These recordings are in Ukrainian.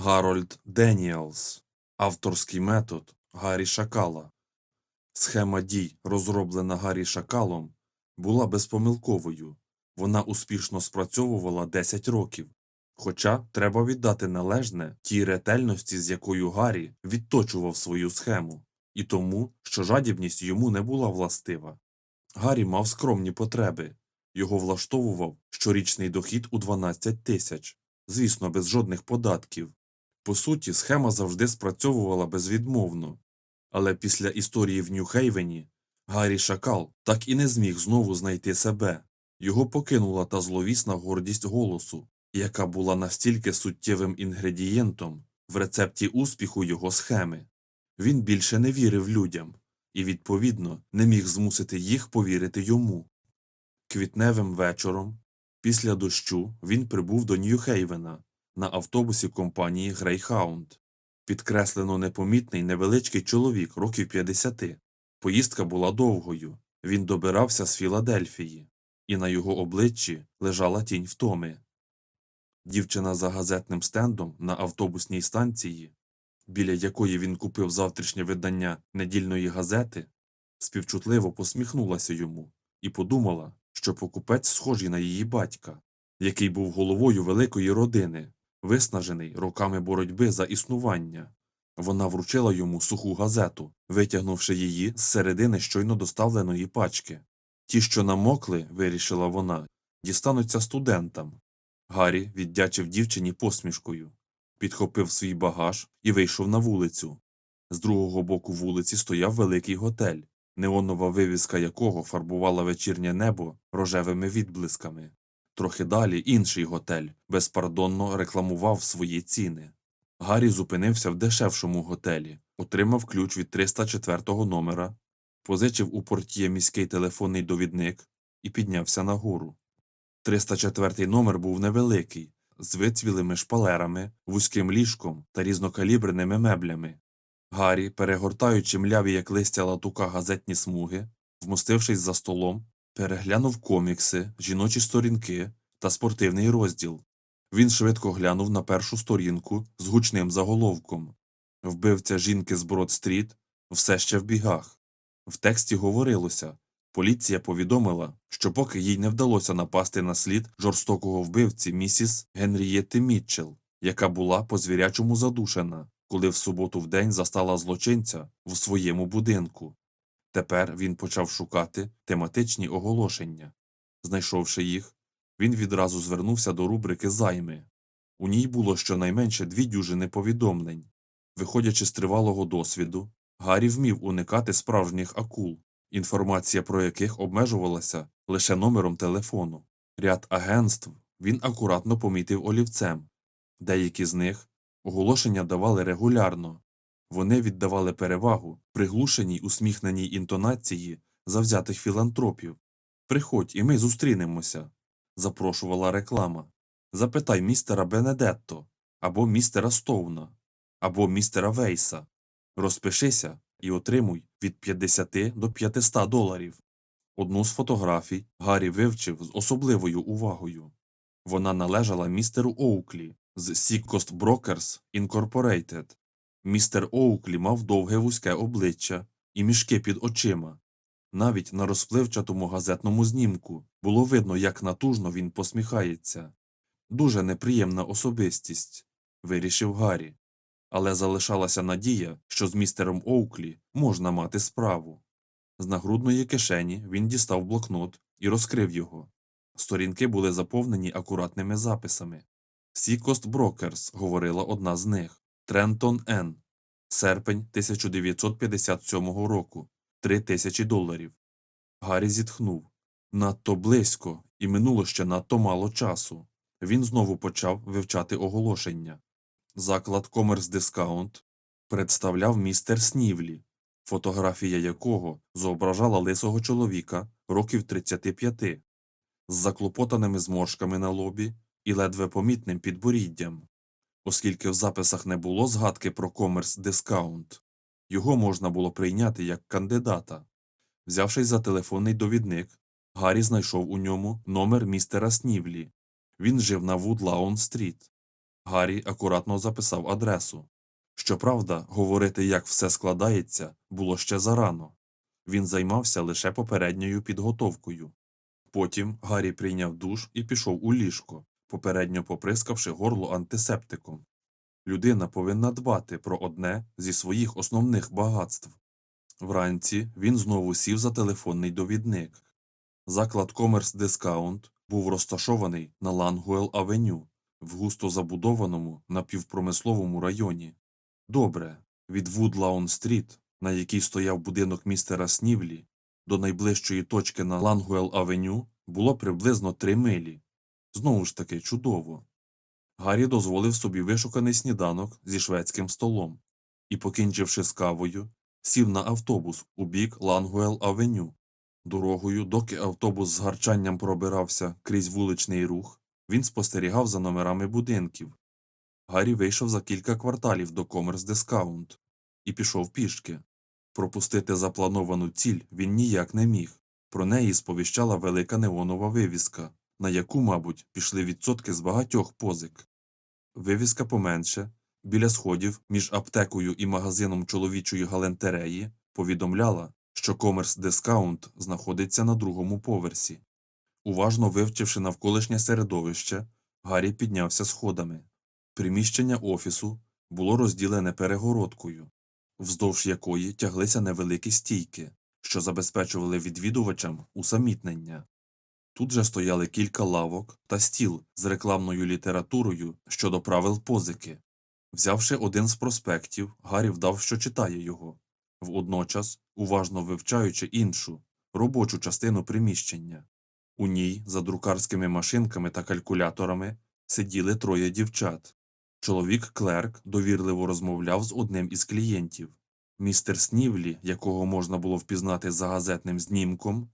Гарольд Деніелс. Авторський метод Гаррі Шакала. Схема дій, розроблена Гаррі Шакалом, була безпомилковою. Вона успішно спрацьовувала 10 років. Хоча треба віддати належне тій ретельності, з якою Гаррі відточував свою схему, і тому, що жадібність йому не була властива. Гаррі мав скромні потреби. Його влаштовував щорічний дохід у 12 тисяч, звісно, без жодних податків. По суті, схема завжди спрацьовувала безвідмовно. Але після історії в Нью-Хейвені Гаррі Шакал так і не зміг знову знайти себе. Його покинула та зловісна гордість голосу, яка була настільки суттєвим інгредієнтом в рецепті успіху його схеми. Він більше не вірив людям і, відповідно, не міг змусити їх повірити йому. Квітневим вечором, після дощу, він прибув до Нью-Хейвена на автобусі компанії Грейхаунд. Підкреслено непомітний невеличкий чоловік років 50. Поїздка була довгою. Він добирався з Філадельфії, і на його обличчі лежала тінь втоми. Дівчина за газетним стендом на автобусній станції, біля якої він купив завтрашнє видання недільної газети, співчутливо посміхнулася йому і подумала, що покупець схожий на її батька, який був головою великої родини, виснажений роками боротьби за існування. Вона вручила йому суху газету, витягнувши її з середини щойно доставленої пачки. Ті, що намокли, вирішила вона, дістануться студентам. Гаррі віддячив дівчині посмішкою, підхопив свій багаж і вийшов на вулицю. З другого боку вулиці стояв великий готель, неонова вивіска якого фарбувала вечірнє небо рожевими відблисками. Трохи далі інший готель безпардонно рекламував свої ціни. Гаррі зупинився в дешевшому готелі, отримав ключ від 304 номера, позичив у портіє міський телефонний довідник і піднявся нагору. 304 номер був невеликий, з вицвілими шпалерами, вузьким ліжком та різнокаліберними меблями. Гаррі, перегортаючи мляві як листя латука газетні смуги, вмостившись за столом, переглянув комікси, жіночі сторінки та спортивний розділ. Він швидко глянув на першу сторінку з гучним заголовком Вбивця жінки з Брод-стріт все ще в бігах. В тексті говорилося поліція повідомила, що поки їй не вдалося напасти на слід жорстокого вбивці місіс Генрієти Мітчелл, яка була по звірячому задушена, коли в суботу вдень застала злочинця в своєму будинку. Тепер він почав шукати тематичні оголошення. Знайшовши їх, він відразу звернувся до рубрики займи. У ній було щонайменше дві дюжини повідомлень. Виходячи з тривалого досвіду, Гаррі вмів уникати справжніх акул, інформація про яких обмежувалася лише номером телефону. Ряд агентств він акуратно помітив олівцем. Деякі з них оголошення давали регулярно. Вони віддавали перевагу приглушеній усміхненій інтонації завзятих філантропів. Приходь, і ми зустрінемося, запрошувала реклама. Запитай містера Бенедетто, або містера Стоуна, або містера Вейса. Розпишися і отримуй від 50 до 500 доларів. Одну з фотографій Гаррі вивчив з особливою увагою. Вона належала містеру Оуклі з Seacoast Brokers Incorporated. Містер Оуклі мав довге вузьке обличчя і мішки під очима. Навіть на розпливчатому газетному знімку було видно, як натужно він посміхається. Дуже неприємна особистість, вирішив Гаррі. Але залишалася надія, що з містером Оуклі можна мати справу. З нагрудної кишені він дістав блокнот і розкрив його. Сторінки були заповнені акуратними записами. Сікост Брокерс, говорила одна з них. Трентон Н. Серпень 1957 року. Три тисячі доларів. Гаррі зітхнув. Надто близько, і минуло ще надто мало часу. Він знову почав вивчати оголошення. Заклад Комерс Дискаунт представляв містер Снівлі, фотографія якого зображала лисого чоловіка років 35, з заклопотаними зморшками на лобі і ледве помітним підборіддям. Оскільки в записах не було згадки про комерс дискаунт, його можна було прийняти як кандидата. Взявшись за телефонний довідник, Гаррі знайшов у ньому номер містера Снівлі. Він жив на Вудлаун стріт. Гаррі акуратно записав адресу. Щоправда, говорити, як все складається, було ще зарано. Він займався лише попередньою підготовкою. Потім Гаррі прийняв душ і пішов у ліжко, попередньо поприскавши горло антисептиком. Людина повинна дбати про одне зі своїх основних багатств. Вранці він знову сів за телефонний довідник. Заклад Commerce Discount був розташований на Лангуел Авеню в густо забудованому напівпромисловому районі. Добре, від Вудлаун Стріт, на якій стояв будинок містера Снівлі, до найближчої точки на Лангуел Авеню було приблизно три милі. Знову ж таки, чудово. Гаррі дозволив собі вишуканий сніданок зі шведським столом і, покінчивши з кавою, сів на автобус у бік Лангуел Авеню. Дорогою, доки автобус з гарчанням пробирався крізь вуличний рух, він спостерігав за номерами будинків. Гаррі вийшов за кілька кварталів до Commerce Discount і пішов пішки. Пропустити заплановану ціль він ніяк не міг. Про неї сповіщала велика неонова вивіска, на яку, мабуть, пішли відсотки з багатьох позик. Вивіска поменше, біля сходів між аптекою і магазином чоловічої галентереї, повідомляла, що Commerce Discount знаходиться на другому поверсі. Уважно вивчивши навколишнє середовище, Гаррі піднявся сходами. Приміщення офісу було розділене перегородкою, вздовж якої тяглися невеликі стійки, що забезпечували відвідувачам усамітнення. Тут же стояли кілька лавок та стіл з рекламною літературою щодо правил позики. Взявши один з проспектів, Гаррі вдав, що читає його, водночас уважно вивчаючи іншу, робочу частину приміщення. У ній, за друкарськими машинками та калькуляторами, сиділи троє дівчат. Чоловік-клерк довірливо розмовляв з одним із клієнтів. Містер Снівлі, якого можна було впізнати за газетним знімком,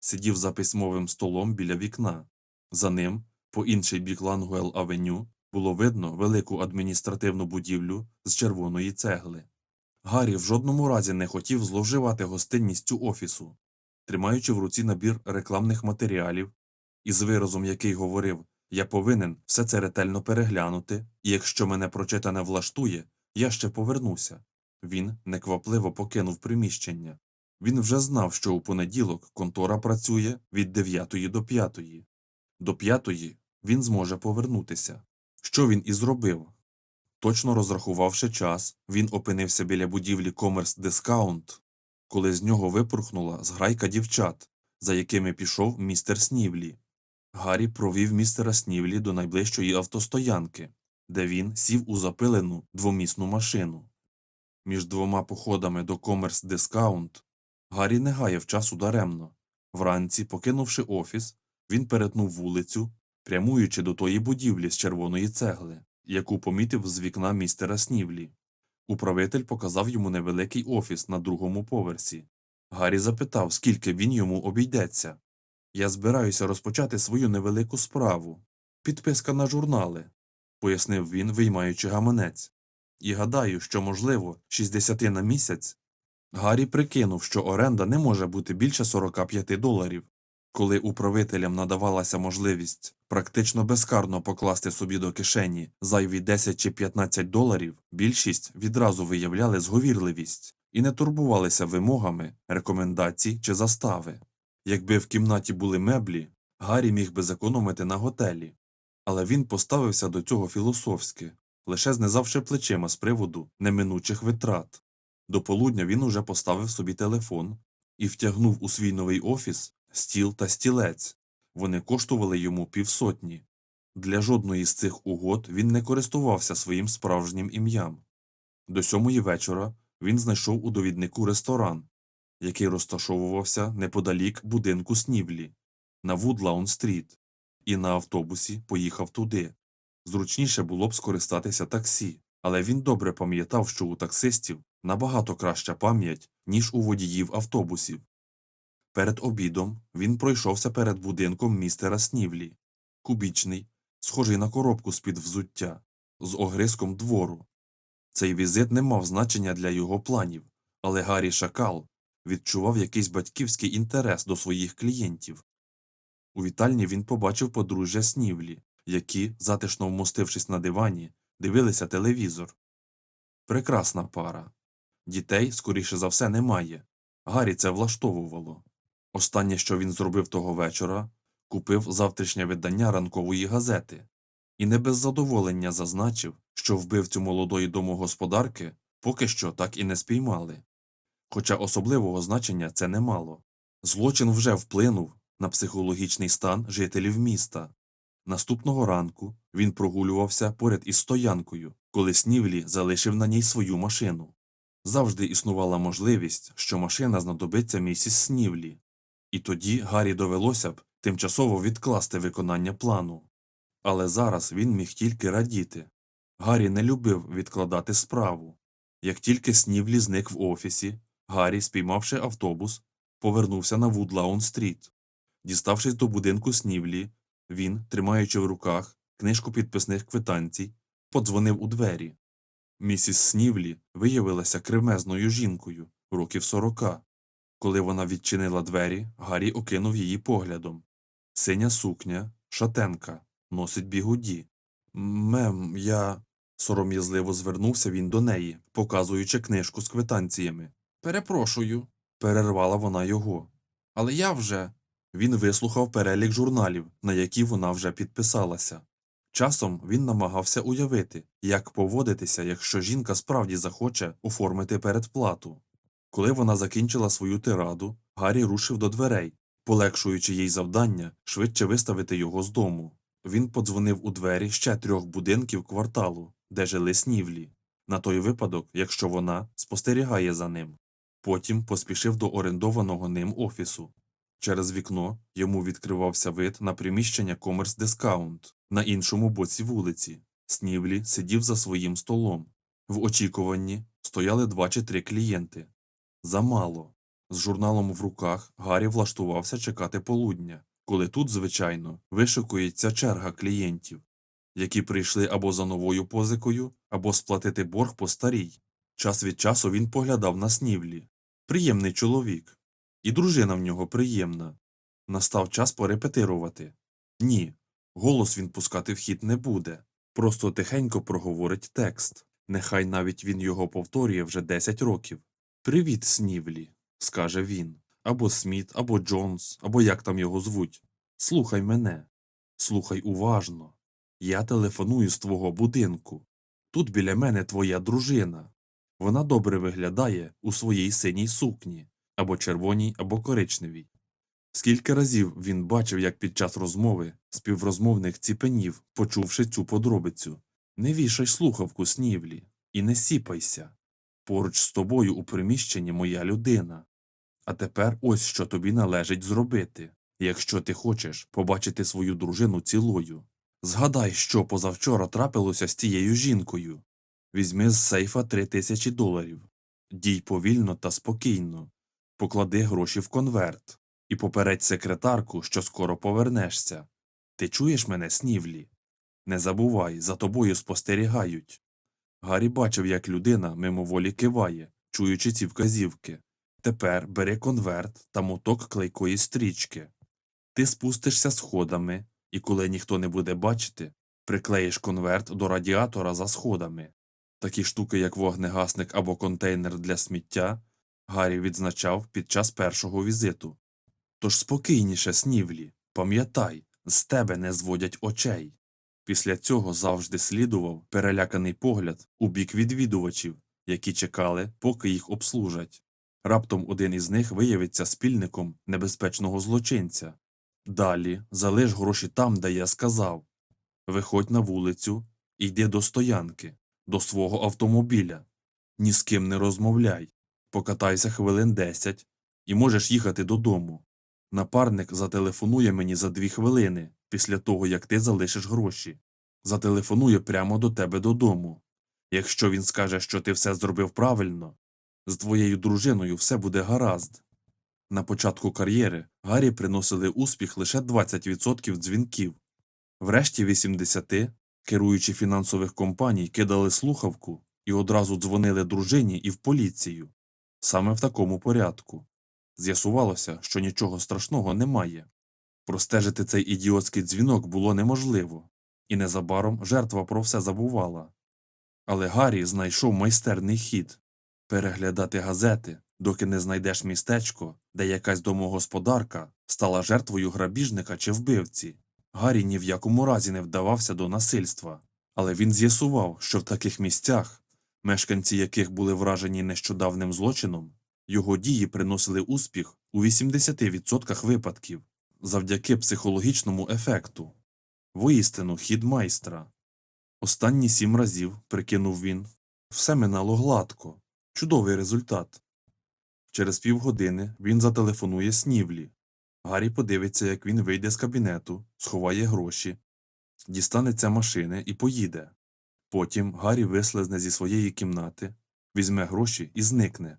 сидів за письмовим столом біля вікна. За ним, по інший бік Лангуел Авеню, було видно велику адміністративну будівлю з червоної цегли. Гаррі в жодному разі не хотів зловживати гостинністю офісу. Тримаючи в руці набір рекламних матеріалів, із виразом який говорив «Я повинен все це ретельно переглянути, і якщо мене прочитане влаштує, я ще повернуся». Він неквапливо покинув приміщення. Він вже знав, що у понеділок контора працює від 9 до 5. До 5 він зможе повернутися. Що він і зробив? Точно розрахувавши час, він опинився біля будівлі Commerce Discount, коли з нього випорхнула зграйка дівчат, за якими пішов містер Снівлі. Гаррі провів містера Снівлі до найближчої автостоянки, де він сів у запилену двомісну машину. Між двома походами до Commerce Discount Гаррі не гаяв часу даремно. Вранці, покинувши офіс, він перетнув вулицю, прямуючи до тої будівлі з червоної цегли, яку помітив з вікна містера Снівлі. Управитель показав йому невеликий офіс на другому поверсі. Гаррі запитав, скільки він йому обійдеться. Я збираюся розпочати свою невелику справу. Підписка на журнали, пояснив він, виймаючи гаманець. І гадаю, що, можливо, 60 на місяць. Гаррі прикинув, що оренда не може бути більше 45 доларів. Коли управителям надавалася можливість практично безкарно покласти собі до кишені зайві 10 чи 15 доларів, більшість відразу виявляли зговірливість і не турбувалися вимогами, рекомендацій чи застави. Якби в кімнаті були меблі, Гаррі міг би зекономити на готелі. Але він поставився до цього філософськи, лише знизавши плечима з приводу неминучих витрат. До полудня він уже поставив собі телефон і втягнув у свій новий офіс стіл та стілець. Вони коштували йому півсотні. Для жодної з цих угод він не користувався своїм справжнім ім'ям. До сьомої вечора він знайшов у довіднику ресторан, який розташовувався неподалік будинку Снівлі, на Вудлаун-стріт, і на автобусі поїхав туди. Зручніше було б скористатися таксі, але він добре пам'ятав, що у таксистів набагато краща пам'ять, ніж у водіїв автобусів. Перед обідом він пройшовся перед будинком містера Снівлі, кубічний, схожий на коробку з-під взуття, з огризком двору. Цей візит не мав значення для його планів, але Гаррі Шакал відчував якийсь батьківський інтерес до своїх клієнтів. У вітальні він побачив подружжя Снівлі, які, затишно вмостившись на дивані, дивилися телевізор. Прекрасна пара. Дітей, скоріше за все, немає. Гаррі це влаштовувало. Останнє, що він зробив того вечора, купив завтрашнє видання ранкової газети і не без задоволення зазначив, що вбивцю молодої домогосподарки поки що так і не спіймали. Хоча особливого значення це не мало. Злочин вже вплинув на психологічний стан жителів міста. Наступного ранку він прогулювався поряд із стоянкою, коли Снівлі залишив на ній свою машину. Завжди існувала можливість, що машина знадобиться місіс Снівлі, і тоді Гаррі довелося б тимчасово відкласти виконання плану. Але зараз він міг тільки радіти. Гаррі не любив відкладати справу. Як тільки Снівлі зник в офісі, Гаррі, спіймавши автобус, повернувся на Вудлаун-стріт. Діставшись до будинку Снівлі, він, тримаючи в руках книжку підписних квитанцій, подзвонив у двері. Місіс Снівлі виявилася кремезною жінкою, років сорока. Коли вона відчинила двері, Гаррі окинув її поглядом. Синя сукня, шатенка, носить бігуді. Мем, я. сором'язливо звернувся він до неї, показуючи книжку з квитанціями. Перепрошую, перервала вона його. Але я вже. Він вислухав перелік журналів, на які вона вже підписалася. Часом він намагався уявити, як поводитися, якщо жінка справді захоче оформити передплату. Коли вона закінчила свою тираду, Гаррі рушив до дверей, полегшуючи їй завдання швидше виставити його з дому. Він подзвонив у двері ще трьох будинків кварталу, де жили снівлі, на той випадок, якщо вона спостерігає за ним. Потім поспішив до орендованого ним офісу. Через вікно йому відкривався вид на приміщення Commerce Discount на іншому боці вулиці. Снівлі сидів за своїм столом. В очікуванні стояли два чи три клієнти. Замало. З журналом в руках Гаррі влаштувався чекати полудня, коли тут, звичайно, вишикується черга клієнтів, які прийшли або за новою позикою, або сплатити борг по старій. Час від часу він поглядав на снівлі. Приємний чоловік. І дружина в нього приємна. Настав час порепетирувати. Ні, голос він пускати в хід не буде. Просто тихенько проговорить текст. Нехай навіть він його повторює вже 10 років. Привіт, Снівлі, скаже він. Або Сміт, або Джонс, або як там його звуть. Слухай мене. Слухай уважно. Я телефоную з твого будинку. Тут біля мене твоя дружина. Вона добре виглядає у своїй синій сукні, або червоній, або коричневій. Скільки разів він бачив, як під час розмови співрозмовник ціпенів, почувши цю подробицю. Не вішай слухавку, снівлі, і не сіпайся. Поруч з тобою у приміщенні моя людина. А тепер ось що тобі належить зробити, якщо ти хочеш побачити свою дружину цілою. Згадай, що позавчора трапилося з тією жінкою. Візьми з сейфа три тисячі доларів. Дій повільно та спокійно. Поклади гроші в конверт і попередь секретарку, що скоро повернешся. Ти чуєш мене, снівлі? Не забувай, за тобою спостерігають. Гаррі бачив, як людина мимоволі киває, чуючи ці вказівки. Тепер бери конверт та моток клейкої стрічки. Ти спустишся сходами, і коли ніхто не буде бачити, приклеїш конверт до радіатора за сходами. Такі штуки, як вогнегасник або контейнер для сміття, Гаррі відзначав під час першого візиту. Тож спокійніше, снівлі, пам'ятай, з тебе не зводять очей. Після цього завжди слідував переляканий погляд у бік відвідувачів, які чекали, поки їх обслужать. Раптом один із них виявиться спільником небезпечного злочинця. Далі залиш гроші там, де я сказав. Виходь на вулицю йди до стоянки, до свого автомобіля. Ні з ким не розмовляй. Покатайся хвилин десять і можеш їхати додому. Напарник зателефонує мені за дві хвилини після того, як ти залишиш гроші. Зателефонує прямо до тебе додому. Якщо він скаже, що ти все зробив правильно, з твоєю дружиною все буде гаразд. На початку кар'єри Гаррі приносили успіх лише 20% дзвінків. Врешті 80 керуючі фінансових компаній кидали слухавку і одразу дзвонили дружині і в поліцію. Саме в такому порядку. З'ясувалося, що нічого страшного немає. Простежити цей ідіотський дзвінок було неможливо, і незабаром жертва про все забувала. Але Гаррі знайшов майстерний хід переглядати газети, доки не знайдеш містечко, де якась домогосподарка стала жертвою грабіжника чи вбивці. Гаррі ні в якому разі не вдавався до насильства, але він з'ясував, що в таких місцях, мешканці яких були вражені нещодавним злочином, його дії приносили успіх у 80% випадків завдяки психологічному ефекту. Воістину хід майстра. Останні сім разів, прикинув він, все минало гладко. Чудовий результат. Через півгодини він зателефонує Снівлі. Гаррі подивиться, як він вийде з кабінету, сховає гроші, дістанеться машини і поїде. Потім Гаррі вислизне зі своєї кімнати, візьме гроші і зникне.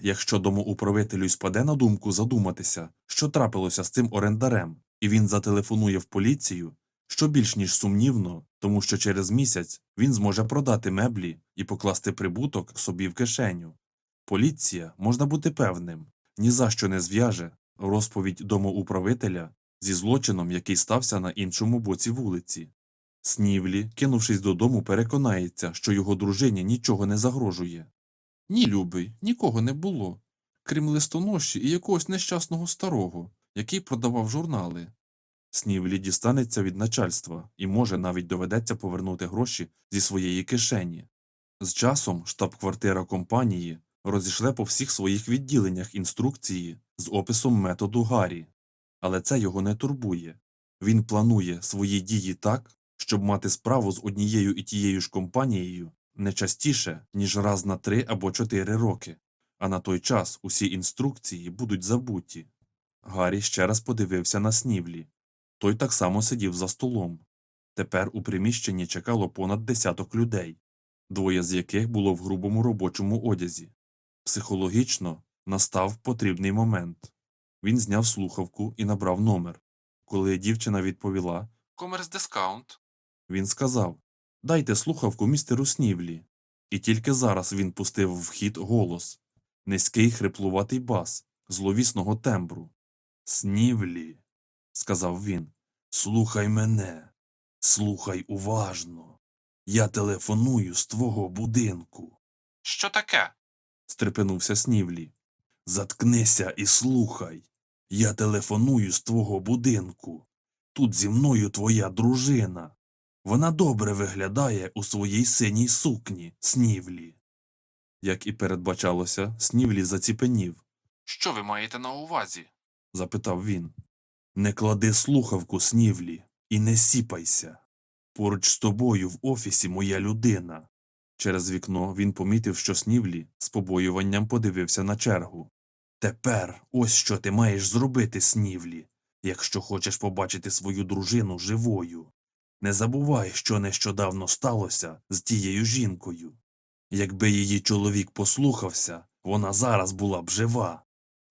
Якщо домоуправителю спаде на думку задуматися, що трапилося з цим орендарем, і він зателефонує в поліцію, що більш ніж сумнівно, тому що через місяць він зможе продати меблі і покласти прибуток собі в кишеню. Поліція, можна бути певним, ні за що не зв'яже розповідь домоуправителя зі злочином, який стався на іншому боці вулиці. Снівлі, кинувшись додому, переконається, що його дружині нічого не загрожує. Ні, любий, нікого не було, крім листоноші і якогось нещасного старого, який продавав журнали. Снівлі дістанеться від начальства і може навіть доведеться повернути гроші зі своєї кишені. З часом штаб-квартира компанії розійшле по всіх своїх відділеннях інструкції з описом методу Гаррі. Але це його не турбує. Він планує свої дії так, щоб мати справу з однією і тією ж компанією не частіше, ніж раз на три або чотири роки, а на той час усі інструкції будуть забуті. Гаррі ще раз подивився на снівлі. Той так само сидів за столом. Тепер у приміщенні чекало понад десяток людей, двоє з яких було в грубому робочому одязі. Психологічно настав потрібний момент. Він зняв слухавку і набрав номер. Коли дівчина відповіла Комерс дискаунт, він сказав Дайте слухавку містеру Снівлі. І тільки зараз він пустив в хід голос низький хриплуватий бас, зловісного тембру. Снівлі, сказав він, слухай мене, слухай уважно. Я телефоную з твого будинку. Що таке? стрепенувся Снівлі. Заткнися і слухай. Я телефоную з твого будинку. Тут зі мною твоя дружина. Вона добре виглядає у своїй синій сукні, Снівлі. Як і передбачалося, Снівлі заціпенів. Що ви маєте на увазі? запитав він. Не клади слухавку, Снівлі, і не сіпайся. Поруч з тобою в офісі моя людина. Через вікно він помітив, що Снівлі з побоюванням подивився на чергу. Тепер ось що ти маєш зробити, Снівлі, якщо хочеш побачити свою дружину живою. Не забувай, що нещодавно сталося з тією жінкою. Якби її чоловік послухався, вона зараз була б жива.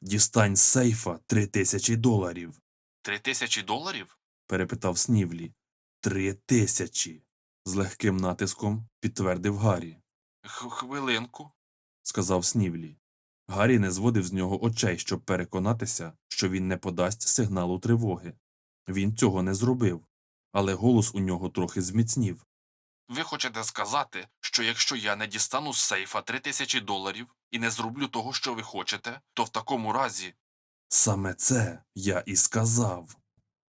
Дістань з сейфа три тисячі доларів. Три тисячі доларів? перепитав Снівлі. Три тисячі. з легким натиском підтвердив Гаррі. Хвилинку, сказав Снівлі. Гаррі не зводив з нього очей, щоб переконатися, що він не подасть сигналу тривоги. Він цього не зробив, але голос у нього трохи зміцнів. Ви хочете сказати, що якщо я не дістану з сейфа три тисячі доларів і не зроблю того, що ви хочете, то в такому разі. Саме це я і сказав.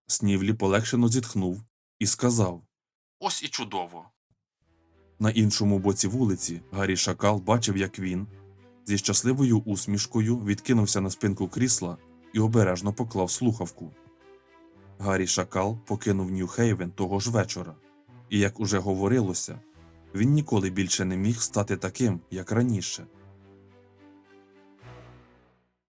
Снівлі полегшено зітхнув і сказав Ось і чудово. На іншому боці вулиці Гаррі Шакал бачив, як він зі щасливою усмішкою відкинувся на спинку крісла і обережно поклав слухавку. Гаррі Шакал покинув Нью-Хейвен того ж вечора, і, як уже говорилося, він ніколи більше не міг стати таким, як раніше.